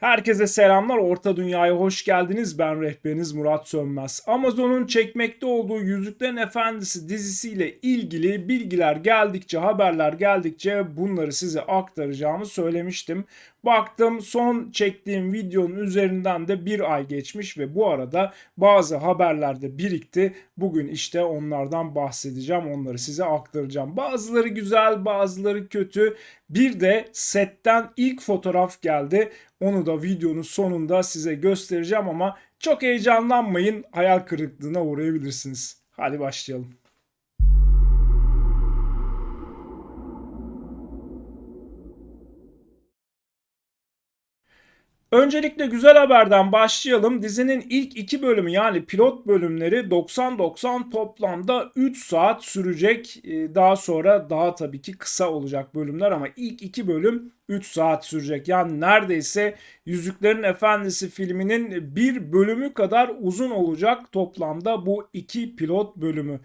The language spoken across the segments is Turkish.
Herkese selamlar. Orta Dünya'ya hoş geldiniz. Ben rehberiniz Murat Sönmez. Amazon'un çekmekte olduğu Yüzüklerin Efendisi dizisiyle ilgili bilgiler geldikçe, haberler geldikçe bunları size aktaracağımı söylemiştim. Baktım son çektiğim videonun üzerinden de bir ay geçmiş ve bu arada bazı haberler de birikti. Bugün işte onlardan bahsedeceğim, onları size aktaracağım. Bazıları güzel, bazıları kötü. Bir de setten ilk fotoğraf geldi. Onu da videonun sonunda size göstereceğim ama çok heyecanlanmayın. Hayal kırıklığına uğrayabilirsiniz. Hadi başlayalım. Öncelikle güzel haberden başlayalım. Dizinin ilk iki bölümü yani pilot bölümleri 90-90 toplamda 3 saat sürecek. Ee, daha sonra daha tabii ki kısa olacak bölümler ama ilk iki bölüm 3 saat sürecek. Yani neredeyse Yüzüklerin Efendisi filminin bir bölümü kadar uzun olacak toplamda bu iki pilot bölümü.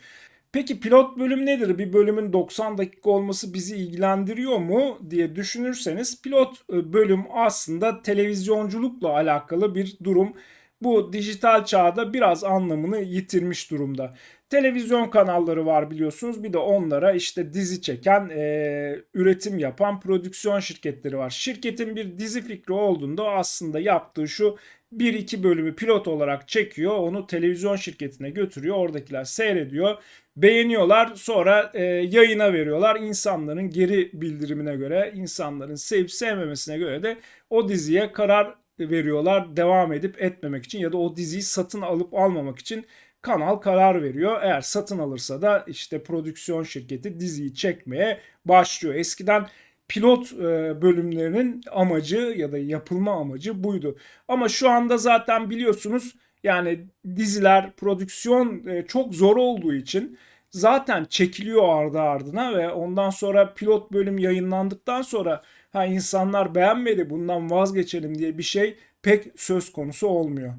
Peki pilot bölüm nedir? Bir bölümün 90 dakika olması bizi ilgilendiriyor mu diye düşünürseniz pilot e, bölüm aslında televizyonculukla alakalı bir durum. Bu dijital çağda biraz anlamını yitirmiş durumda. Televizyon kanalları var biliyorsunuz. Bir de onlara işte dizi çeken, e, üretim yapan prodüksiyon şirketleri var. Şirketin bir dizi fikri olduğunda aslında yaptığı şu bir iki bölümü pilot olarak çekiyor. Onu televizyon şirketine götürüyor. Oradakiler seyrediyor beğeniyorlar sonra e, yayına veriyorlar. İnsanların geri bildirimine göre, insanların sevip sevmemesine göre de o diziye karar veriyorlar devam edip etmemek için ya da o diziyi satın alıp almamak için kanal karar veriyor. Eğer satın alırsa da işte prodüksiyon şirketi diziyi çekmeye başlıyor. Eskiden pilot e, bölümlerinin amacı ya da yapılma amacı buydu. Ama şu anda zaten biliyorsunuz yani diziler, prodüksiyon e, çok zor olduğu için zaten çekiliyor ardı ardına ve ondan sonra pilot bölüm yayınlandıktan sonra ha insanlar beğenmedi bundan vazgeçelim diye bir şey pek söz konusu olmuyor.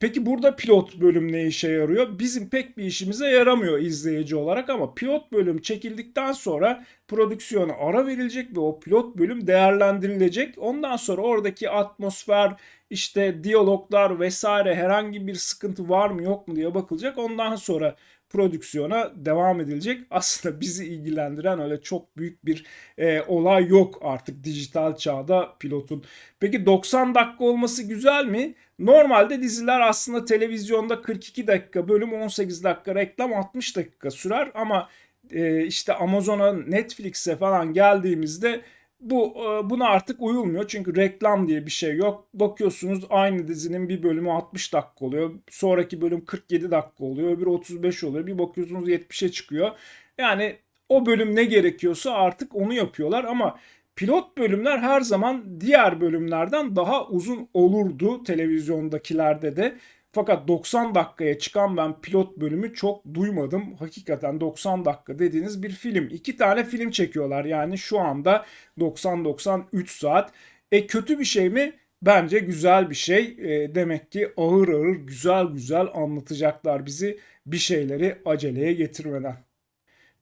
Peki burada pilot bölüm ne işe yarıyor? Bizim pek bir işimize yaramıyor izleyici olarak ama pilot bölüm çekildikten sonra prodüksiyona ara verilecek ve o pilot bölüm değerlendirilecek. Ondan sonra oradaki atmosfer, işte diyaloglar vesaire herhangi bir sıkıntı var mı yok mu diye bakılacak. Ondan sonra prodüksiyona devam edilecek. Aslında bizi ilgilendiren öyle çok büyük bir e, olay yok artık dijital çağda pilotun. Peki 90 dakika olması güzel mi? Normalde diziler aslında televizyonda 42 dakika bölüm 18 dakika reklam 60 dakika sürer ama e, işte Amazon'a Netflix'e falan geldiğimizde bu e, buna artık uyulmuyor çünkü reklam diye bir şey yok. Bakıyorsunuz aynı dizinin bir bölümü 60 dakika oluyor. Sonraki bölüm 47 dakika oluyor. Bir 35 oluyor. Bir bakıyorsunuz 70'e çıkıyor. Yani o bölüm ne gerekiyorsa artık onu yapıyorlar ama pilot bölümler her zaman diğer bölümlerden daha uzun olurdu televizyondakilerde de. Fakat 90 dakikaya çıkan ben pilot bölümü çok duymadım. Hakikaten 90 dakika dediğiniz bir film. İki tane film çekiyorlar yani şu anda 90-93 saat. E kötü bir şey mi? Bence güzel bir şey. E, demek ki ağır ağır güzel güzel anlatacaklar bizi bir şeyleri aceleye getirmeden.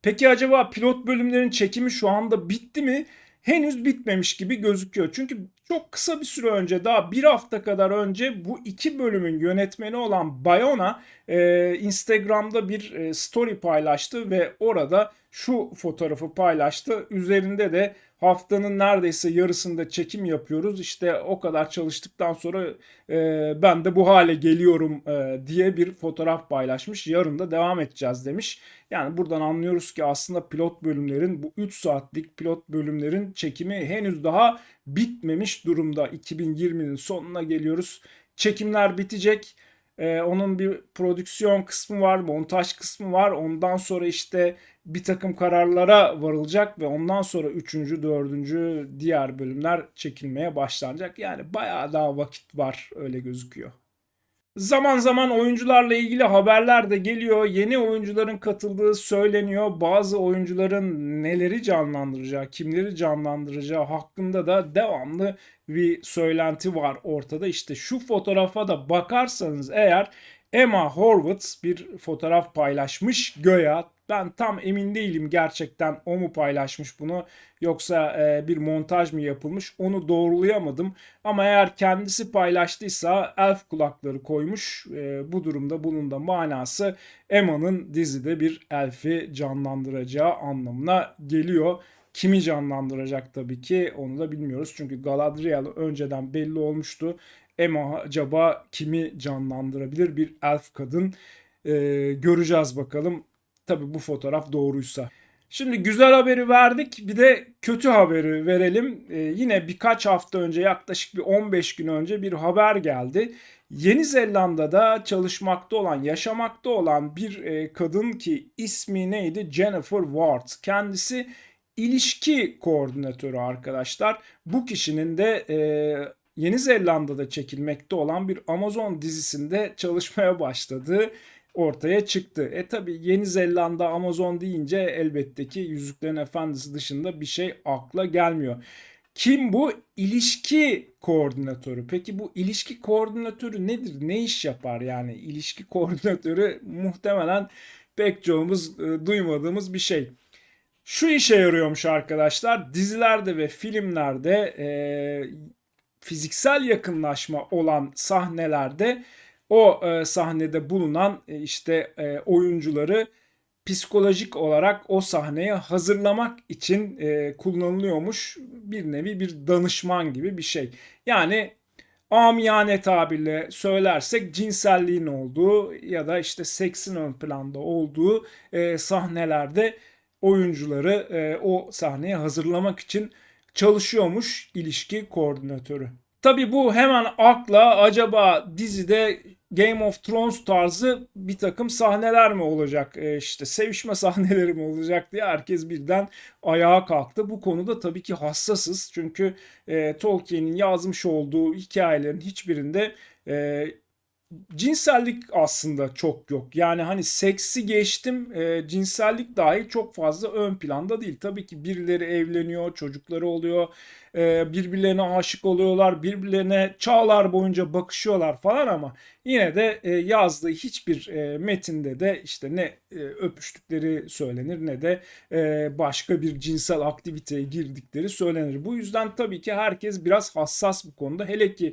Peki acaba pilot bölümlerin çekimi şu anda bitti mi? Henüz bitmemiş gibi gözüküyor. Çünkü çok kısa bir süre önce daha bir hafta kadar önce bu iki bölümün yönetmeni olan Bayona e, Instagram'da bir e, story paylaştı ve orada şu fotoğrafı paylaştı. Üzerinde de haftanın neredeyse yarısında çekim yapıyoruz. İşte o kadar çalıştıktan sonra e, ben de bu hale geliyorum e, diye bir fotoğraf paylaşmış. Yarın da devam edeceğiz demiş. Yani buradan anlıyoruz ki aslında pilot bölümlerin bu 3 saatlik pilot bölümlerin çekimi henüz daha bitmemiş durumda. 2020'nin sonuna geliyoruz. Çekimler bitecek. Ee, onun bir prodüksiyon kısmı var, montaj kısmı var. Ondan sonra işte bir takım kararlara varılacak ve ondan sonra 3. 4. diğer bölümler çekilmeye başlanacak. Yani bayağı daha vakit var öyle gözüküyor. Zaman zaman oyuncularla ilgili haberler de geliyor. Yeni oyuncuların katıldığı söyleniyor. Bazı oyuncuların neleri canlandıracağı, kimleri canlandıracağı hakkında da devamlı bir söylenti var ortada. İşte şu fotoğrafa da bakarsanız eğer Emma Horvath bir fotoğraf paylaşmış göya. Ben tam emin değilim gerçekten o mu paylaşmış bunu yoksa e, bir montaj mı yapılmış onu doğrulayamadım. Ama eğer kendisi paylaştıysa elf kulakları koymuş. E, bu durumda bunun da manası Emma'nın dizide bir elfi canlandıracağı anlamına geliyor. Kimi canlandıracak tabii ki onu da bilmiyoruz. Çünkü Galadriel önceden belli olmuştu. Emma acaba kimi canlandırabilir? Bir elf kadın. Ee, göreceğiz bakalım. Tabii bu fotoğraf doğruysa. Şimdi güzel haberi verdik. Bir de kötü haberi verelim. Ee, yine birkaç hafta önce yaklaşık bir 15 gün önce bir haber geldi. Yeni Zelanda'da çalışmakta olan, yaşamakta olan bir e, kadın ki ismi neydi? Jennifer Ward. Kendisi ilişki koordinatörü arkadaşlar. Bu kişinin de e, Yeni Zelanda'da çekilmekte olan bir Amazon dizisinde çalışmaya başladığı ortaya çıktı. E tabi Yeni Zelanda Amazon deyince elbette ki Yüzüklerin Efendisi dışında bir şey akla gelmiyor. Kim bu? İlişki koordinatörü. Peki bu ilişki koordinatörü nedir? Ne iş yapar yani? İlişki koordinatörü muhtemelen pek çoğumuz e, duymadığımız bir şey. Şu işe yarıyormuş arkadaşlar. Dizilerde ve filmlerde e, fiziksel yakınlaşma olan sahnelerde o e, sahnede bulunan e, işte e, oyuncuları psikolojik olarak o sahneye hazırlamak için e, kullanılıyormuş bir nevi bir danışman gibi bir şey. Yani amiyane tabirle söylersek cinselliğin olduğu ya da işte seksin ön planda olduğu e, sahnelerde oyuncuları e, o sahneye hazırlamak için çalışıyormuş ilişki koordinatörü. Tabi bu hemen akla acaba dizide Game of Thrones tarzı bir takım sahneler mi olacak? E işte sevişme sahneleri mi olacak diye herkes birden ayağa kalktı. Bu konuda tabii ki hassasız. Çünkü e, Tolkien'in yazmış olduğu hikayelerin hiçbirinde e, cinsellik aslında çok yok. Yani hani seksi geçtim e, cinsellik dahi çok fazla ön planda değil. Tabii ki birileri evleniyor, çocukları oluyor, e, birbirlerine aşık oluyorlar, birbirlerine çağlar boyunca bakışıyorlar falan ama yine de e, yazdığı hiçbir e, metinde de işte ne öpüştükleri söylenir ne de başka bir cinsel aktiviteye girdikleri söylenir. Bu yüzden tabii ki herkes biraz hassas bu konuda. Hele ki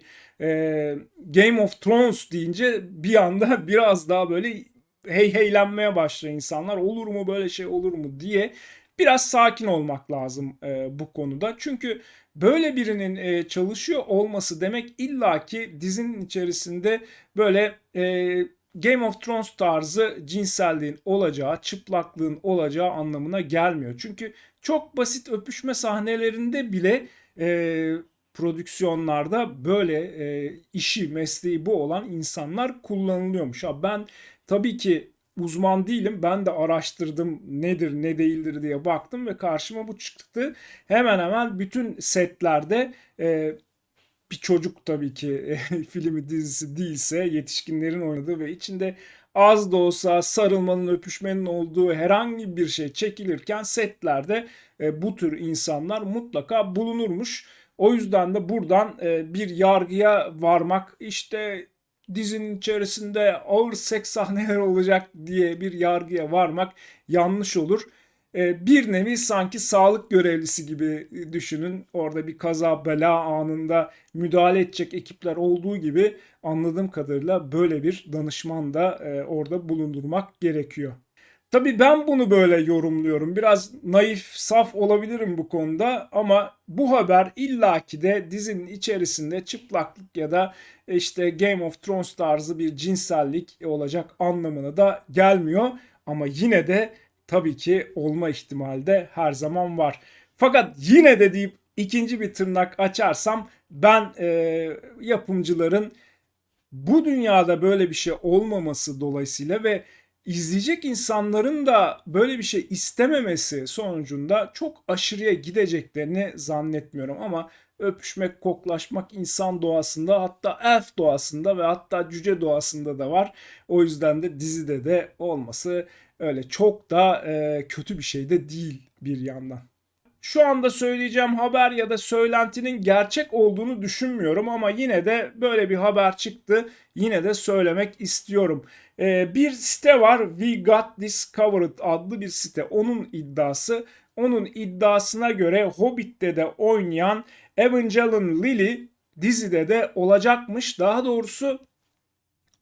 Game of Thrones deyince bir anda biraz daha böyle hey heylenmeye başlıyor insanlar. Olur mu böyle şey olur mu diye biraz sakin olmak lazım e, bu konuda. Çünkü böyle birinin e, çalışıyor olması demek illaki dizinin içerisinde böyle e, Game of Thrones tarzı cinselliğin olacağı, çıplaklığın olacağı anlamına gelmiyor. Çünkü çok basit öpüşme sahnelerinde bile e, prodüksiyonlarda böyle e, işi, mesleği bu olan insanlar kullanılıyormuş. Ha ben tabii ki uzman değilim. Ben de araştırdım nedir ne değildir diye baktım ve karşıma bu çıktı. Hemen hemen bütün setlerde e, bir çocuk tabii ki e, filmi dizisi değilse yetişkinlerin oynadığı ve içinde az da olsa sarılmanın öpüşmenin olduğu herhangi bir şey çekilirken setlerde e, bu tür insanlar mutlaka bulunurmuş. O yüzden de buradan e, bir yargıya varmak işte dizinin içerisinde ağır seks sahneleri olacak diye bir yargıya varmak yanlış olur. E, bir nevi sanki sağlık görevlisi gibi düşünün. Orada bir kaza bela anında müdahale edecek ekipler olduğu gibi anladığım kadarıyla böyle bir danışman da e, orada bulundurmak gerekiyor. Tabii ben bunu böyle yorumluyorum. Biraz naif, saf olabilirim bu konuda ama bu haber illaki de dizinin içerisinde çıplaklık ya da işte Game of Thrones tarzı bir cinsellik olacak anlamına da gelmiyor. Ama yine de tabii ki olma ihtimali de her zaman var. Fakat yine de deyip ikinci bir tırnak açarsam ben e, yapımcıların bu dünyada böyle bir şey olmaması dolayısıyla ve izleyecek insanların da böyle bir şey istememesi sonucunda çok aşırıya gideceklerini zannetmiyorum ama öpüşmek, koklaşmak insan doğasında hatta elf doğasında ve hatta cüce doğasında da var. O yüzden de dizide de olması öyle çok da e, kötü bir şey de değil bir yandan. Şu anda söyleyeceğim haber ya da söylentinin gerçek olduğunu düşünmüyorum ama yine de böyle bir haber çıktı. Yine de söylemek istiyorum. Ee, bir site var We Got This Covered adlı bir site. Onun iddiası. Onun iddiasına göre Hobbit'te de oynayan Evangeline Lilly dizide de olacakmış. Daha doğrusu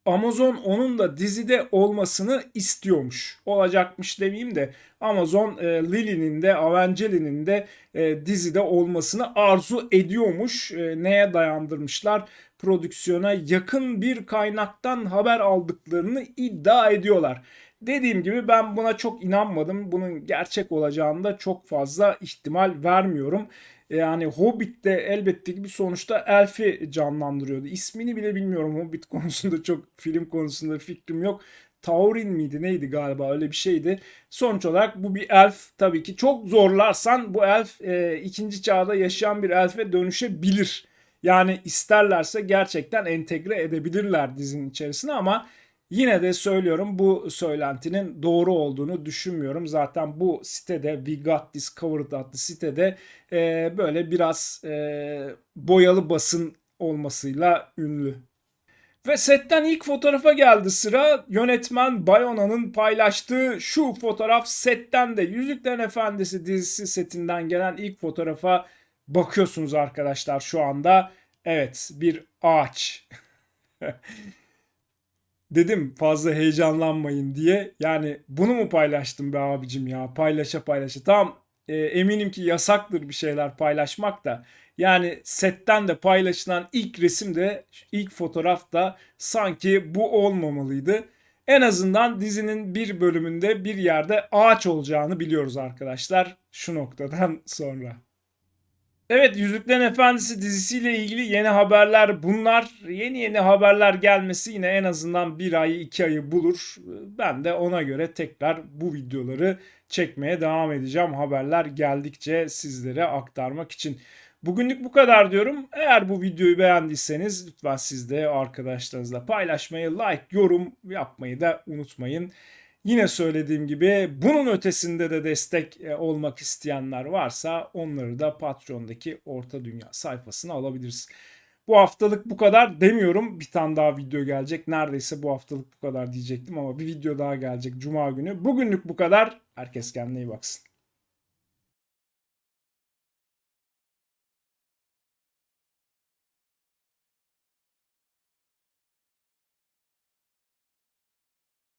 Amazon onun da dizide olmasını istiyormuş. Olacakmış demeyeyim de Amazon e, Lily'nin de Evangeline'in de e, dizide olmasını arzu ediyormuş. E, neye dayandırmışlar? Prodüksiyona yakın bir kaynaktan haber aldıklarını iddia ediyorlar. Dediğim gibi ben buna çok inanmadım. Bunun gerçek olacağını da çok fazla ihtimal vermiyorum. Yani Hobbit'te elbette ki bir sonuçta Elf'i canlandırıyordu. İsmini bile bilmiyorum Hobbit konusunda çok film konusunda fikrim yok. Taurin miydi neydi galiba öyle bir şeydi. Sonuç olarak bu bir elf tabii ki çok zorlarsan bu elf e, ikinci çağda yaşayan bir elfe dönüşebilir. Yani isterlerse gerçekten entegre edebilirler dizinin içerisine ama Yine de söylüyorum bu söylentinin doğru olduğunu düşünmüyorum. Zaten bu sitede We Got This Covered adlı sitede e, böyle biraz e, boyalı basın olmasıyla ünlü. Ve setten ilk fotoğrafa geldi sıra. Yönetmen Bayona'nın paylaştığı şu fotoğraf setten de Yüzüklerin Efendisi dizisi setinden gelen ilk fotoğrafa bakıyorsunuz arkadaşlar şu anda. Evet bir ağaç. dedim fazla heyecanlanmayın diye. Yani bunu mu paylaştım be abicim ya paylaşa paylaşa. Tamam e, eminim ki yasaktır bir şeyler paylaşmak da. Yani setten de paylaşılan ilk resim de ilk fotoğraf da sanki bu olmamalıydı. En azından dizinin bir bölümünde bir yerde ağaç olacağını biliyoruz arkadaşlar şu noktadan sonra. Evet Yüzüklerin Efendisi dizisiyle ilgili yeni haberler bunlar. Yeni yeni haberler gelmesi yine en azından bir ayı iki ayı bulur. Ben de ona göre tekrar bu videoları çekmeye devam edeceğim. Haberler geldikçe sizlere aktarmak için. Bugünlük bu kadar diyorum. Eğer bu videoyu beğendiyseniz lütfen siz de arkadaşlarınızla paylaşmayı, like, yorum yapmayı da unutmayın. Yine söylediğim gibi bunun ötesinde de destek e, olmak isteyenler varsa onları da Patreon'daki Orta Dünya sayfasına alabiliriz. Bu haftalık bu kadar demiyorum. Bir tane daha video gelecek. Neredeyse bu haftalık bu kadar diyecektim ama bir video daha gelecek Cuma günü. Bugünlük bu kadar. Herkes kendine iyi baksın.